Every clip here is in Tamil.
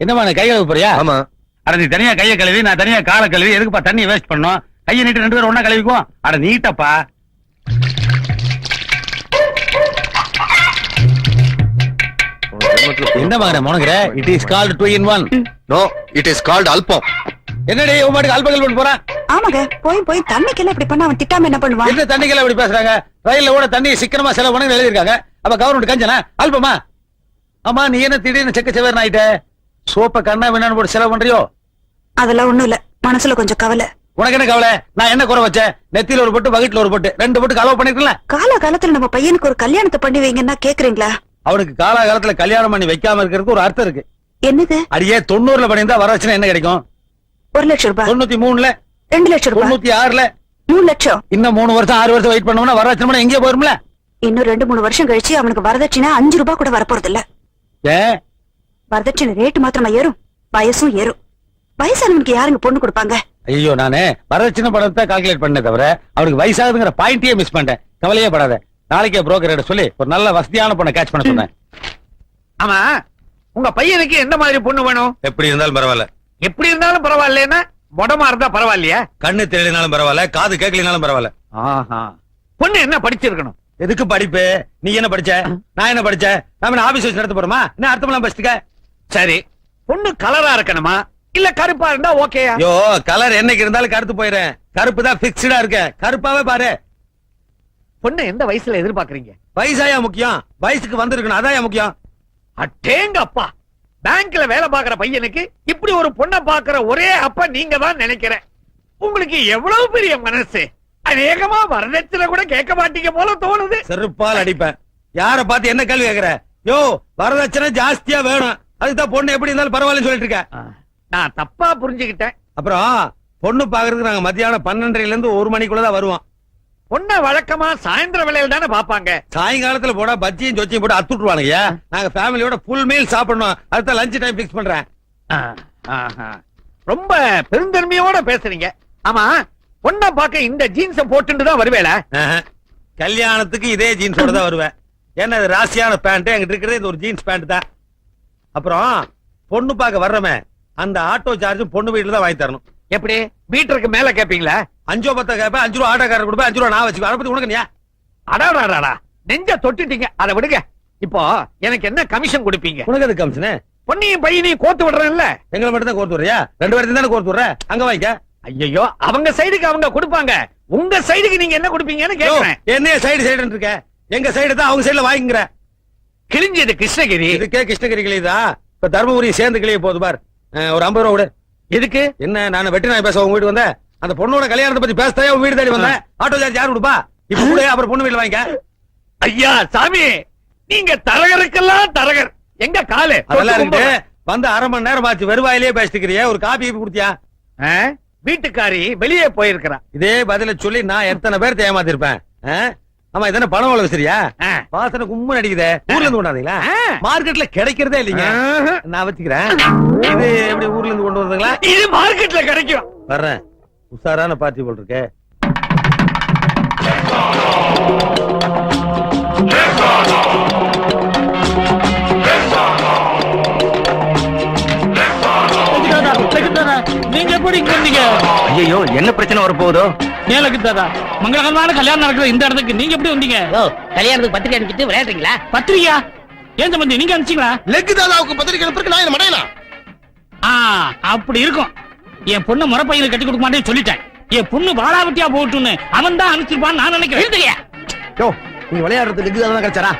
என்னமா கை கழுவ போறியா? ஆமா. அட நீ தனியா கைய கழுவி நான் தனியா காலை கழுவி எதுக்குப்பா தண்ணி வேஸ்ட் பண்ணோம் கையை நீட்டு ரெண்டு பேரும் ஒண்ணா கழுவிக்குவோம் அட நீட்டப்பா. என்ன மகன முனங்குற it is called two in one no it is called album. என்னடி உன் பாட்டுக்கு அல்பகல் பண்ண போறான் ஆமாங்க போய் போய் தண்ணிக்கெல்லாம் இப்படி பண்ண அவன் திட்டாம என்ன பண்ணுவான்? என்ன தண்ணிக்கெல்லாம் இப்படி பேசுறாங்க? ரயில்ல கூட தண்ணி சிக்கனமா செலவு பண்ணி எழுதிருக்காங்க அப்ப கவர்மெண்ட் கஞ்சனா? அல்பமா? ஆமா நீ என்ன திடீர்னு செக்க செவேர்னு ஆயிட்ட? சோப்ப கண்ணா வேணான்னு போட்டு செலவு பண்றியோ? அதெல்லாம் ஒண்ணும் இல்ல. மனசுல கொஞ்சம் கவலை. உனக்கு என்ன கவலை? நான் என்ன குறை வச்சேன்? நெத்தியில ஒரு பொட்டு வகிட்டுல ஒரு பொட்டு ரெண்டு பொட்டு கலவு பண்ணிருக்கல கால காலத்துல நம்ம பையனுக்கு ஒரு கல்யாணத்தை பண்ணி வைங்கன்னா கேக்குறீங்களா? அவனுக்கு காலாகாலத்துல கல்யாணம் பண்ணி வைக்காம இருக்கிறதுக்கு ஒரு அர்த்தம் இருக்கு. என்னது? அடியே தொண்ணூறுல பண்ணியிருந்தா வரவச்சுனா என்ன கிடைக்கும்? ஒரு லட்சம் ரூபாய். தொண்ணூத்தி மூணுல? ரெண்டு லட்சம் ரூபாய். தொண்ணூத்தி ஆறுல? மூணு லட்சம். இன்னும் மூணு வருஷம் ஆறு வருஷம் வெயிட் பண்ணோம்னா வரவச்சனம்னா எங்கேயே போயிரும்ல? இன்னும் ரெண்டு மூணு வருஷம் கழிச்சு அவனுக்கு வரதட்சணை அஞ்சு ரூபாய் கூட வரப்போறது இல்ல ஏன்? வரதட்சணை ரேட்டு மாத்திரமா ஏறும்? வயசும் ஏறும். வயசானவனுக்கு யாருங்க பொண்ணு கொடுப்பாங்க? ஐயோ நானு வரதட்சணை படத்தை கால்குலேட் பண்ண தவிர அவனுக்கு வயசாகுதுங்கிற பாயிண்டே மிஸ் பண்ணிட்டேன். கவலையே படாத. நாளைக்கே புரோக்கர் சொல்லி ஒரு நல்ல வசதியான பொண்ணை கேட்ச் பண்ண சொன்னேன். ஆமா உங்க பையனுக்கு எந்த மாதிரி பொண்ணு வேணும்? எப்படி இருந்தாலும் பரவாயில்ல. எப்படி இருந்தாலும் பரவாயில்லைன்னா மொடமா இருந்தா பரவாயில்லையா? கண்ணு தெரியலனாலும் பரவாயில்ல காது கேட்கலனாலும் பரவாயில்ல. ஆஹா. பொண்ணு என்ன படிச்சிருக்கணும்? எதுக்கு படிப்பு? நீ என்ன படிச்ச? நான் என்ன படிச்ச? நாம என்ன ஆபீஸ் வச்சு நடத்த போறோமா? என்ன அர்த்தமெல்லாம் படிச்சுக்க சரி. பொண்ணு கலரா இருக்கணுமா? இல்ல கருப்பா இருந்தா ஓகேயா ஐயோ கலர் என்னைக்கு இருந்தாலும் கருத்து போயிடுறேன் கருப்பு தான் பிக்ஸ்டா இருக்க. கருப்பாவே பாரு. பொண்ணு எந்த வயசுல எதிர்பார்க்கறீங்க? வயசாயா முக்கியம்? வயசுக்கு வந்திருக்கணும். அதான் முக்கியம்? அட்டேங்க அப்பா பேங்க்ல வேலை பாக்குற பையனுக்கு இப்படி ஒரு பொண்ணை பாக்குற ஒரே அப்பா நீங்க தான் நினைக்கிறேன் உங்களுக்கு எவ்வளவு பெரிய மனசு? அநேகமா வரதட்சணை கூட கேட்க மாட்டீங்க போல தோணுது. செருப்பால் அடிப்பேன். யார பார்த்து என்ன கேள்வி கேக்குற யோ வரதட்சணை ஜாஸ்தியா வேணும். அதுதான் பொண்ணு எப்படி இருந்தாலும் பரவாயில்லன்னு சொல்லிட்டு இருக்க. நான் தப்பா புரிஞ்சுக்கிட்டேன். அப்புறம் பொண்ணு பாக்குறதுக்கு நாங்க மத்தியானம் பன்னெண்டரைல இருந்து ஒரு மணிக்குள்ளதான் வருவோம். பொண்ணை வழக்கமா சாயந்தர வேலையில தானே பாப்பாங்க? சாயங்காலத்துல போனா பஜ்ஜியும் சொச்சியும் போட்டு அத்துட்டுருவானுங்க. நாங்க ஃபேமிலியோட ஃபுல் மீல் சாப்பிடணும். அதுதான் லஞ்ச் டைம் பிக்ஸ் பண்றேன். ரொம்ப பெருந்தன்மையோட பேசுறீங்க. ஆமா பொண்ணை பார்க்க இந்த ஜீன்ஸ போட்டுட்டு தான் வருவேல. கல்யாணத்துக்கு இதே ஜீன்ஸோட தான் வருவேன். ஏன்னா இது ராசியான பேண்ட் எங்கிட்ட இருக்கிறது இது ஒரு ஜீன்ஸ் பேண்ட் தான். அப்புறம் பொண்ணு பார்க்க வர்றவன் அந்த ஆட்டோ சார்ஜும் பொண்ணு வீட்டுல தான் வாங்கி தரணும். எப்படி? மீட்டருக்கு மேல கேப்பீங்களா? அஞ்சோ பத்த கேப்ப அஞ்சு ரூபா ஆட்டோக்காரர் கொடுப்பேன் அஞ்சு ரூபா நான் வச்சுக்கோ அதை பத்தி உனக்கு நீயா அடாடாடா நெஞ்ச தொட்டுட்டீங்க. அதை விடுங்க. இப்போ எனக்கு என்ன கமிஷன் கொடுப்பீங்க? உனக்கு அது கமிஷனு பொண்ணையும் பையனையும் கோத்து விடுறேன்ல. எங்களை மட்டும் தான் கோர்த்து வர்றியா ரெண்டு பேர்த்தையும் தானே கோர்த்து விடுற? அங்க வாங்கிக்க ஐயோ அவங்க சைடுக்கு அவங்க கொடுப்பாங்க. உங்க சைடுக்கு நீங்க என்ன கொடுப்பீங்கன்னு கேக்குறேன். என்னைய சைடு சைடு இருக்க. எங்க சைடு தான் அவங்க சைடுல வாங்கிக்கிற. கிழிஞ்சது கிருஷ்ணகிரி. இதுக்கே கிருஷ்ணகிரி கிளிதா? இப்ப தர்மபுரி சேர்ந்து கிளிய போகுது பார். ஒரு ஐம்பது ரூபா விடு எதுக்கு? என்ன நான் வெட்டி நாய் பேச உங்க வீட்டுக்கு வந்தேன்? அந்த பொண்ணோட கல்யாணத்தை பத்தி பேசத்தான் உங்க வீடு தேடி வந்தேன். ஆட்டோ சார்ஜ் யார் கொடுப்பா? இப்ப கூட அப்புறம் பொண்ணு வீட்டுல வாங்கிக்க. ஐயா சாமி நீங்க தரகருக்கெல்லாம் தரகர். எங்க காலு? அதெல்லாம் இருக்கு. வந்து அரை மணி நேரம் ஆச்சு. வெறுவாயிலே பேசிக்கிறிய. ஒரு காபி குடுத்தியா? வீட்டுக்காரி வெளியே போயிருக்கிறா. இதே பதில சொல்லி நான் எத்தனை பேர் ஏமாத்திருப்பேன்? ஆமா இதென்ன பணம் வளவு சரியா. வாசனை கும்மு அடிக்குதே. ஊர்ல இருந்து கொண்டாந்தீங்களா. மார்க்கெட்ல கிடைக்கிறதே இல்லைங்க. நான் வச்சுக்கிறேன். இது எப்படி ஊர்ல இருந்து கொண்டு வந்தீங்களா இது மார்க்கெட்ல கிடைக்கும். வர்றேன். உஷாரான பார்ட்டி போல் இருக்கே. நீங்க எப்படி இங்க வந்தீங்க ஐயோ என்ன பிரச்சனை வரப்போகுதோ? மேலக்கு தாதா மங்களகரமான கல்யாணம் நடக்கிற இந்த இடத்துக்கு? நீங்க எப்படி வந்தீங்க? ஓ கல்யாணத்துக்கு பத்திரிக்கை அனுப்பிச்சிட்டு விளையாடுறீங்களா? பத்திரியா ஏன் சம்பந்தி நீங்க அனுப்பிச்சீங்களா? லெக் தாதாவுக்கு பத்திரிக்கை அனுப்புறதுக்கு நான் மடையனா? ஆ அப்படி இருக்கும். என் பொண்ணு முறை பையனுக்கு கட்டி கொடுக்க மாட்டேன்னு சொல்லிட்டேன். என் பொண்ணு வாழாவட்டியா போகட்டும்னு அவன் தான் அனுப்பிச்சிருப்பான்னு நான் நினைக்கிறேன். யோ நீ விளையாடுறது லெக் தாதா கிடைச்சாரா?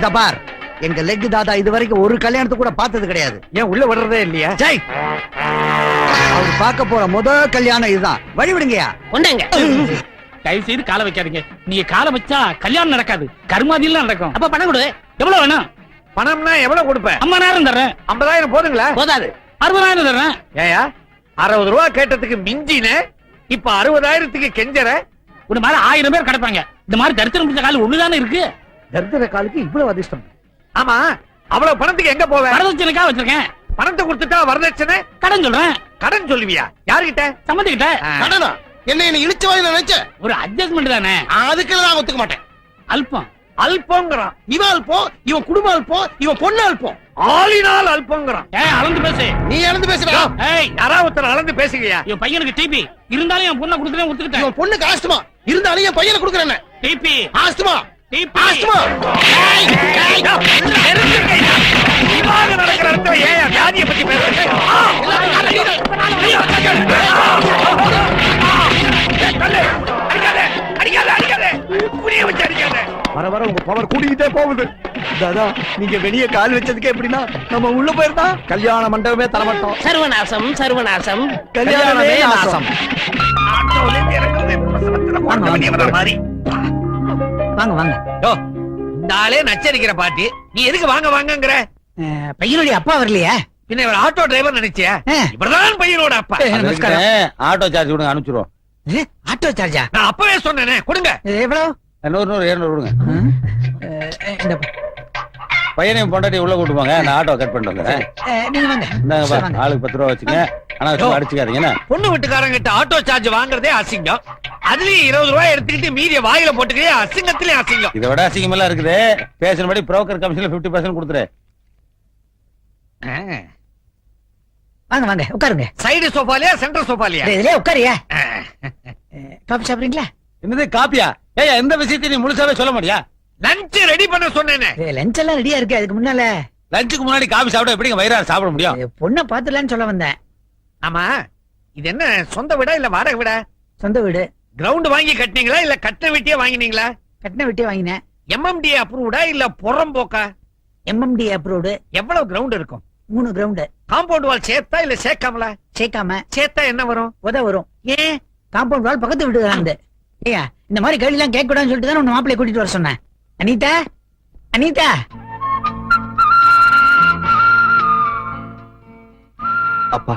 இத பார் எங்க லெக் தாதா இது வரைக்கும் ஒரு கல்யாணத்தை கூட பார்த்தது கிடையாது. ஏன் உள்ள விடுறதே இல்லையா? ஜெய். அவர் பார்க்க போற முத கல்யாணம் இதுதான். வழி விடுங்கயா கொண்டாங்க. தயவு செய்து காலை வைக்காதீங்க. நீங்க காலை வச்சா கல்யாணம் நடக்காது. கருமாதியெல்லாம் நடக்கும். அப்ப பணம் கொடு. எவ்வளவு வேணும்? பணம்னா எவ்வளவு கொடுப்பேன் ஐம்பதாயிரம் தர்றேன். ஐம்பதாயிரம் போதுங்களா? போதாது. அறுபதாயிரம் தர்றேன். ஏயா அறுபது ரூபா கேட்டதுக்கு மிஞ்சின இப்ப அறுபதாயிரத்துக்கு கெஞ்சற. ஒரு மாதிரி ஆயிரம் பேர் கிடப்பாங்க. இந்த மாதிரி தரித்திரம் பிடிச்ச கால் ஒண்ணுதானே இருக்கு? தர்தர காலுக்கு இவ்வளவு அதிர்ஷ்டம். ஆமா அவ்வளவு பணத்துக்கு எங்க போவேன் வரதட்சணைக்காக வச்சிருக்கேன். பணத்தை கொடுத்துட்டா வரதட்சணை? கடன் சொல்றேன். கடன் சொல்லுவியா? யாருகிட்ட? சம்மந்திக்கிட்ட. கடனா? என்ன என்ன இழிச்ச வாய் நினைச்ச? ஒரு அட்ஜஸ்ட்மெண்ட் தானே. அதுக்கு நான் ஒத்துக்க மாட்டேன். அல்பம். அல்பங்கிறான். இவன் அல்பம் இவன் குடும்பம் அல்பம் இவன் பொண்ணு அல்பம். ஆளினால் அல்பங்கிறான். ஏய் அளந்து பேசு. நீ இழந்து பேசுறா ஏய். யாராவது ஒருத்தர் அளந்து பேசுகியா என் பையனுக்கு டிபி இருந்தாலும் என் பொண்ணை கொடுத்துட்டேன் ஒத்துக்கிட்டேன். இவன் பொண்ணுக்கு ஆஸ்துமா இருந்தாலும் என் பையனை கொடுக்குறேன் டிபி ஆஸ்துமா டிபி ஆஸ்துமா நடக்கிற இடத்துல ஏன் வியாதியை பத்தி பேசுறீங்க? வர வர உங்க பவர் கூடிக்கிட்டே போகுது. தாதா நீங்க வெளிய கால் வச்சதுக்கு எப்படின்னா நம்ம உள்ள போயிருந்தா கல்யாண மண்டபமே தரமாட்டோம். சர்வநாசம் சர்வநாசம். கல்யாணமே நாசம். வாங்க வாங்க. யோ, இந்த ஆளே நச்சரிக்கிற பாட்டி. நீ எதுக்கு வாங்க வாங்கங்கிற? பையனுடைய அப்பா வரலையா? பின்ன இவர் ஆட்டோ டிரைவர் நினைச்சியா. இவர்தான் பையனோட அப்பா. ஆட்டோ சார்ஜ் கொடுங்க அனுப்பிச்சிருவோம். ஆட்டோ சார்ஜா நான் அப்பவே சொன்னேனே கொடுங்க. இது எவ்வளவு? நூறு நூறு இருநூறு கொடுங்க. பையனையும் பொண்டாட்டி உள்ள கூட்டு போங்க நான் ஆட்டோ கட் பண்ணிட்டு வந்துடுறேன். ஆளுக்கு பத்து ரூபா வச்சுங்க. ஆனா அடிச்சுக்காதீங்க என்ன? பொண்ணு வீட்டுக்காரங்கிட்ட ஆட்டோ சார்ஜ் வாங்குறதே அசிங்கம். அதுலயும் இருபது ரூபாய் எடுத்துக்கிட்டு மீதிய வாயில போட்டுக்கிறே அசிங்கத்திலே அசிங்கம். இதை விட அசிங்கமெல்லாம் இருக்குது. பேசினபடி புரோக்கர் கமிஷன்ல 50% பர்சன்ட் கொடுத்துரு. வாங்க வாங்க உட்காருங்க. சைடு சோஃபாலியா சென்டர் சோஃபாலியா இது- இதுலயே உட்காரியா? காபி சாப்பிடுறீங்களா? என்னது காப்பியா? ஏய் எந்த விஷயத்தையும் நீ முழுசாவே சொல்ல மாட்டியா? லஞ்ச் ரெடி பண்ண சொன்னேனே. லஞ்ச் எல்லாம் ரெடியா இருக்கு அதுக்கு முன்னால. லஞ்சுக்கு முன்னாடி காபி சாப்பிட எப்படிங்க வயிறார சாப்பிட முடியும்? பொண்ணை பாத்துலான்னு சொல்ல வந்தேன். ஆமா இது என்ன சொந்த வீடா இல்ல வாடகை வீடா? சொந்த வீடு. கிரவுண்ட் வாங்கி கட்டினீங்களா இல்ல கட்டின வீட்டியே வாங்கினீங்களா? கட்டின விட்டே வாங்கினேன். எம்எம்டி அப்ரூவ்டா இல்ல புறம்போக்கா எம்எம்டி அப்ரூவ்டு எவ்வளவு கிரவுண்ட் இருக்கும்? மூணு கிரவுண்டு காம்பவுண்ட் வால் சேர்த்தா இல்ல சேர்க்காமலா? சேர்க்காம. சேர்த்தா என்ன வரும்? உத வரும். ஏன்? காம்பவுண்ட் வால் பக்கத்து வீடு தான் ஏயா இந்த மாதிரி கேள்வி எல்லாம் கேட்க கூடாதுன்னு சொல்லிட்டு தான் உன் மாப்பிள்ளை கூட்டிட்டு வர சொன்னேன். அனிதா? அனிதா? அப்பா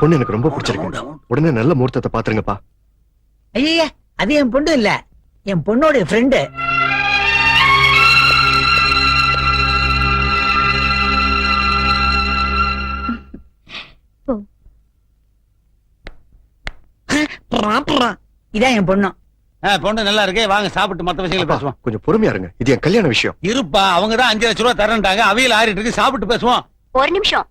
பொண்ணு எனக்கு ரொம்ப பிடிச்சிருக்கு. உடனே நல்ல முகூர்த்தத்தை பாத்துருங்கப்பா. ஐயா அது என் பொண்ணு இல்ல. என் பொண்ணோட ஃப்ரெண்டு இதான் என் பொண்ணு. பொண்ணு நல்லா இருக்கு. வாங்க சாப்பிட்டு மத்த விஷயங்களை பேசுவோம். கொஞ்சம் பொறுமையா இருங்க. இது என் கல்யாண விஷயம். இருப்பா. அவங்க தான் அஞ்சு லட்ச ரூபா தரேன்ட்டாங்க. அவையில் ஆறிட்டு இருக்கு. சாப்பிட்டு பேசுவோம். ஒரு நிமிஷம்.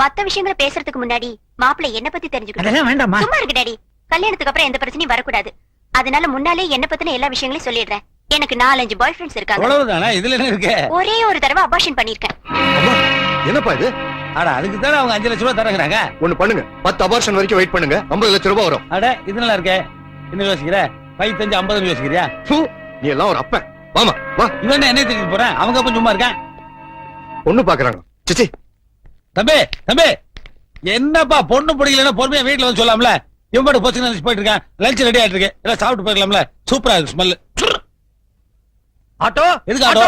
மத்த விஷயங்களை பேசுறதுக்கு முன்னாடி மாப்பிள்ளை என்ன பத்தி தெரிஞ்சுக்கணும். அதெல்லாம் வேண்டாமா சும்மா இருக்கு டாடி. கல்யாணத்துக்கு அப்புறம் எந்த பிரச்சனையும் வரக்கூடாது. அதனால முன்னாலே என்ன பத்தின எல்லா விஷயங்களையும் சொல்லிடுறேன். எனக்கு நாலஞ்சு பாய் ஃப்ரெண்ட்ஸ் இருக்காங்க. அவ்வளவுதானே? இதுல என்ன இருக்கு? ஒரே ஒரு தடவை அபார்ஷன் பண்ணிருக்கேன் அம்மா என்னப்பா இது? அட அதுக்கு தானே அவங்க அஞ்சு லட்ச ரூபா தரங்கிறாங்க ஒண்ணு பண்ணுங்க. பத்து அபார்ஷன் வரைக்கும் வெயிட் பண்ணுங்க. 50 லட்சம் ரூபாய் வரும். அட இது நல்லா இருக்கே. என்ன யோசிக்கிற? பைத்தஞ்சு ஐம்பதுன்னு யோசிக்கிறியா? நீ எல்லாம் ஒரு அப்பன் வாமா வா. இவன் என்ன திட்டு போறேன் அவங்க அப்ப சும்மா இருக்கேன் பொண்ணு பாக்குறாங்க. சிச்சி. தம்பி தம்பி. என்னப்பா பொண்ணு பிடிக்கலன்னா பொறுமையா வீட்டுல வந்து சொல்லாம்ல? இவன் பாட்டு போச்சு போயிட்டு இருக்கேன் லஞ்ச் ரெடி ஆயிட்டு இருக்கு எல்லாம் சாப்பிட்டு போயிடலாம்ல? சூப்பரா இருக்கு ஸ்மெல் ஆட்டோ? எதுக்கு ஆட்டோ?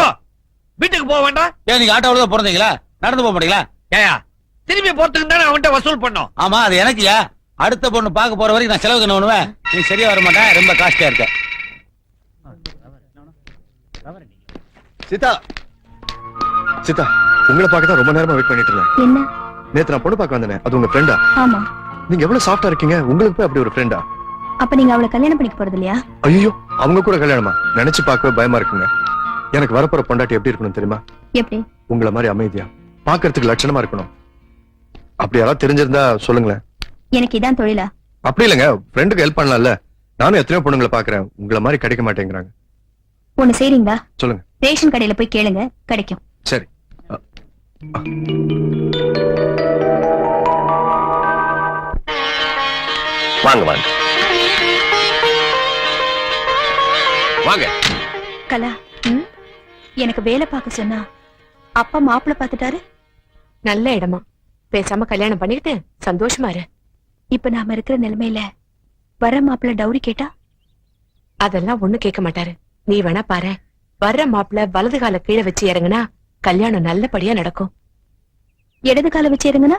வீட்டுக்கு போக வேண்டாம். ஏன் நீங்க ஆட்டோவில் தான் பிறந்தீங்களா? நடந்து போக மாட்டீங்களா? ஏயா திரும்பி போறதுக்கு தானே அவன்கிட்ட வசூல் பண்ணோம். ஆமா அது எனக்குயா? அடுத்த பொண்ணு பார்க்க போற வரைக்கும் நான் செலவுக்கு என்ன பண்ணுவேன். நீ சரியா வர மாட்டேன் ரொம்ப காஸ்ட்லியா இருக்க. சீதா. சீதா உங்களை பார்க்க தான் ரொம்ப நேரமா வெயிட் பண்ணிட்டு இருந்தேன். என்ன? நேத்து நான் பொண்ணு பார்க்க வந்தேனே அது உங்க ஃப்ரெண்டா ஆமா. நீங்க எவ்வளவு சாஃப்டா இருக்கீங்க? உங்களுக்கு போய் அப்படி ஒரு ஃப்ரெண்டா அப்ப நீங்க அவளை கல்யாணம் பண்ணிக்க போறது இல்லையா? ஐயோ அவங்க கூட கல்யாணமா? நினைச்சு பார்க்கவே பயமா இருக்குங்க. எனக்கு வரப்போற பொண்டாட்டி எப்படி இருக்கணும் தெரியுமா? எப்படி? உங்களை மாதிரி அமைதியா. பார்க்கிறதுக்கு லட்சணமா இருக்கணும். அப்படி யாராவது தெரிஞ்சிருந்தா சொல்லுங்களேன். எனக்கு இதான் தொழிலா? அப்படி இல்லைங்க ஃப்ரெண்டுக்கு ஹெல்ப் பண்ணலாம்ல. நானும் எத்தனையோ பொண்ணுங்களை பாக்குறேன் உங்களை மாதிரி கிடைக்க மாட்டேங்கிறாங்க. ஒண்ணு செய்றீங்களா? சொல்லுங்க. ரேஷன் கடையில போய் கேளுங்க கிடைக்கும். சரி. வாங்க வாங்க. வாங்க. கலா எனக்கு வேலை பார்க்க சொன்னா அப்பா மாப்பிள்ள பாத்துட்டாரு நல்ல இடமா. பேசாம கல்யாணம் பண்ணிக்கிட்டு சந்தோஷமா இரு. இப்ப நாம இருக்கிற நிலைமையில வர மாப்பிள்ள டவுரி கேட்டா? அதெல்லாம் ஒண்ணு கேட்க மாட்டாரு. நீ வேணா பாரு. வர்ற மாப்பிள வலது கால கீழே வச்சு இறங்குனா கல்யாணம் நல்லபடியா நடக்கும். இடது கால வச்சு இருங்கன்னா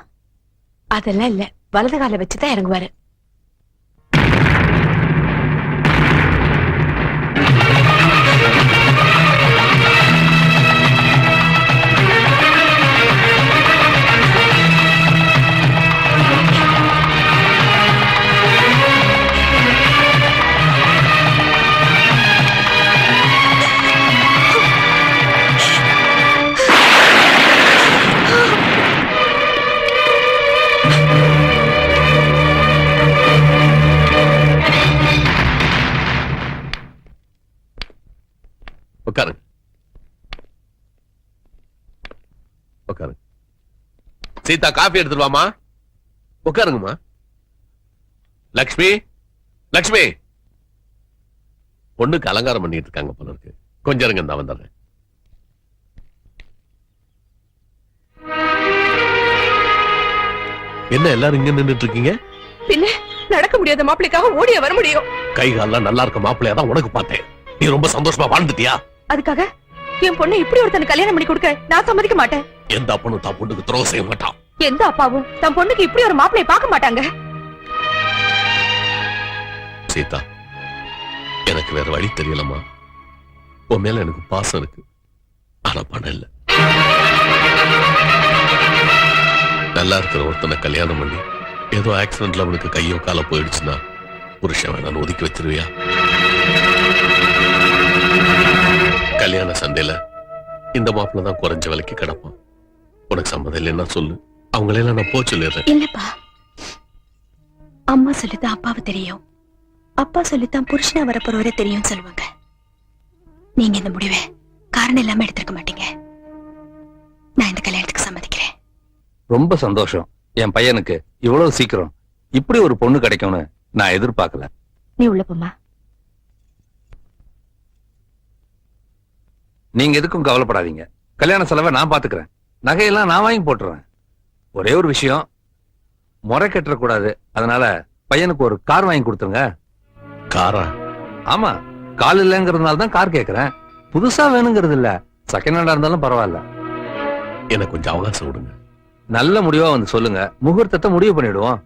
அதெல்லாம் இல்ல. வலது கால வச்சுதான் இறங்குவாரு. சீதா காஃபி எடுத்துட்டு வாமா உட்காருங்கம்மா. லக்ஷ்மி லக்ஷ்மி. பொண்ணுக்கு அலங்காரம் பண்ணிட்டு இருக்காங்க போல இருக்கு. கொஞ்சம் இருங்க நான் வந்துடுறேன். என்ன எல்லாரும் இங்க நின்னுட்டு இருக்கீங்க? பின்ன நடக்க முடியாத மாப்பிளைக்காக ஓடிய வர முடியும். கை கால்லாம் நல்லா இருக்க மாப்பிள்ளையா தான் உனக்கு பார்த்தேன். நீ ரொம்ப சந்தோஷமா வாழ்ந்துட்டியா? அதுக்காக என் பொண்ணை இப்படி ஒருத்தனுக்கு கல்யாணம் பண்ணி கொடுக்க நான் சம்மதிக்க மாட்டேன். எந்த அப்பனும் தான் பொண்ணுக்கு துரோகம் செய்ய மாட்டான் எந்த அப்பாவும் தம் பொண்ணுக்கு இப்படி ஒரு மாப்பிளைய பார்க்க மாட்டாங்க? சீதா எனக்கு வேற வழி தெரியலம்மா. உன் மேல எனக்கு பாசம் இருக்கு. ஆனா பணம் இல்ல. நல்லா இருக்கிற ஒருத்தனை கல்யாணம் பண்ணி ஏதோ ஆக்சிடென்ட்ல அவனுக்கு கையோ கால போயிடுச்சுன்னா புருஷன் வேணான்னு ஒதுக்கி வச்சிருவியா? கல்யாண சண்டையில இந்த மாப்பிள்ள தான் குறைஞ்ச விலைக்கு கிடப்பான். உனக்கு சம்மதம் இல்லைன்னா சொல்லு. அவங்களெல்லாம் நான் போ சொல்லிடுறேன். இல்லப்பா. அம்மா சொல்லித்தான் அப்பாவை தெரியும். அப்பா சொல்லித்தான் புருஷனா வரப்போறவரை தெரியும் சொல்லுவாங்க. நீங்க இந்த முடிவை காரணம் இல்லாம எடுத்திருக்க மாட்டீங்க. நான் இந்த கல்யாணத்துக்கு சம்மதிக்கிறேன். ரொம்ப சந்தோஷம். என் பையனுக்கு இவ்வளவு சீக்கிரம் இப்படி ஒரு பொண்ணு கிடைக்கும்னு நான் எதிர்பார்க்கல. நீ உள்ள போமா நீங்க எதுக்கும் கவலைப்படாதீங்க. கல்யாண செலவை நான் பாத்துக்கிறேன் நகையெல்லாம் நான் வாங்கி போட்டுறேன். ஒரே ஒரு விஷயம். முறை கட்டக்கூடாது அதனால பையனுக்கு ஒரு கார் வாங்கி கொடுத்துருங்க. காரா? ஆமா. கால் இல்லைங்கிறதுனால தான் கார் கேக்குறேன். புதுசா வேணுங்கிறது இல்ல. செகண்ட் ஹேண்டா இருந்தாலும் பரவாயில்ல. எனக்கு கொஞ்சம் அவகாசம் விடுங்க நல்ல முடிவா வந்து சொல்லுங்க. முகூர்த்தத்தை முடிவு பண்ணிடுவோம்.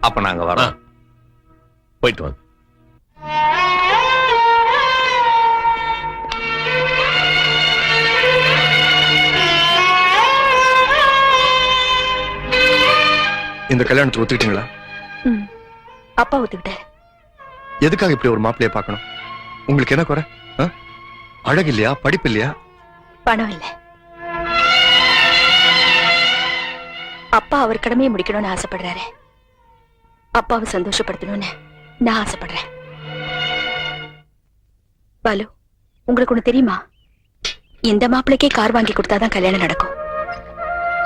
அப்ப நாங்க வரோம். போயிட்டு வாங்க. இந்த கல்யாணத்துக்கு ஒத்துக்கிட்டீங்களா? அப்பா ஒத்துக்கிட்டாரு. எதுக்காக இப்படி ஒரு மாப்பிள்ளைய பார்க்கணும்? உங்களுக்கு என்ன குறை? அழகு இல்லையா? படிப்பு இல்லையா? பணம் இல்ல. அப்பா அவர் கடமையை முடிக்கணும்னு ஆசைப்படுறாரு. அப்பாவை சந்தோஷப்படுத்தணும்னு நான் ஆசைப்படுறேன். பாலு உங்களுக்கு ஒண்ணு தெரியுமா? இந்த மாப்பிள்ளைக்கே கார் வாங்கி கொடுத்தாதான் கல்யாணம் நடக்கும்.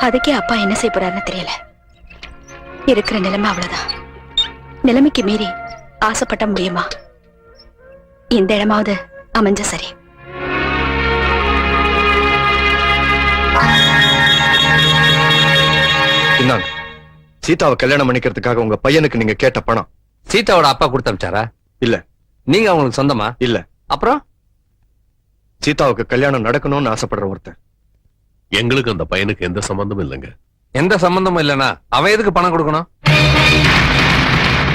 அதுக்கே அப்பா என்ன செய்ய போறாருன்னு தெரியல. இருக்கிற நிலைமை அவ்வளவுதான். நிலைமைக்கு மீறி ஆசைப்பட்ட முடியுமா? இந்த இடமாவது அமைஞ்ச சரி. இந்தாங்க. சீதாவை கல்யாணம் பண்ணிக்கிறதுக்காக உங்க பையனுக்கு நீங்க கேட்ட பணம். சீதாவோட அப்பா கொடுத்து அனுப்பிச்சாரா இல்ல. நீங்க அவங்களுக்கு சொந்தமா? இல்ல. அப்புறம்? சீதாவுக்கு கல்யாணம் நடக்கணும்னு ஆசைப்படுற ஒருத்தன். எங்களுக்கு அந்த பையனுக்கு எந்த சம்பந்தமும் இல்லைங்க. எந்த சம்பந்தமும் இல்லனா அவன் எதுக்கு பணம் கொடுக்கணும்?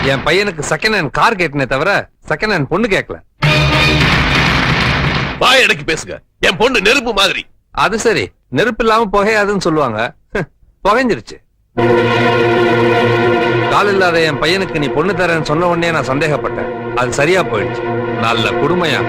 என் பையனுக்கு செகண்ட் ஹேண்ட் கார் கேட்டனே தவிர செகண்ட் ஹேண்ட் பொண்ணு கேட்கல. வாய் அடக்கி பேசுங்க. என் பொண்ணு நெருப்பு மாதிரி. அது சரி. நெருப்பு இல்லாம புகையாதுன்னு சொல்லுவாங்க. புகைஞ்சிருச்சு. கால் இல்லாத என் பையனுக்கு நீ பொண்ணு தரேன்னு சொன்ன உடனே நான் சந்தேகப்பட்டேன். அது சரியா போயிடுச்சு. நல்ல குடுமையா?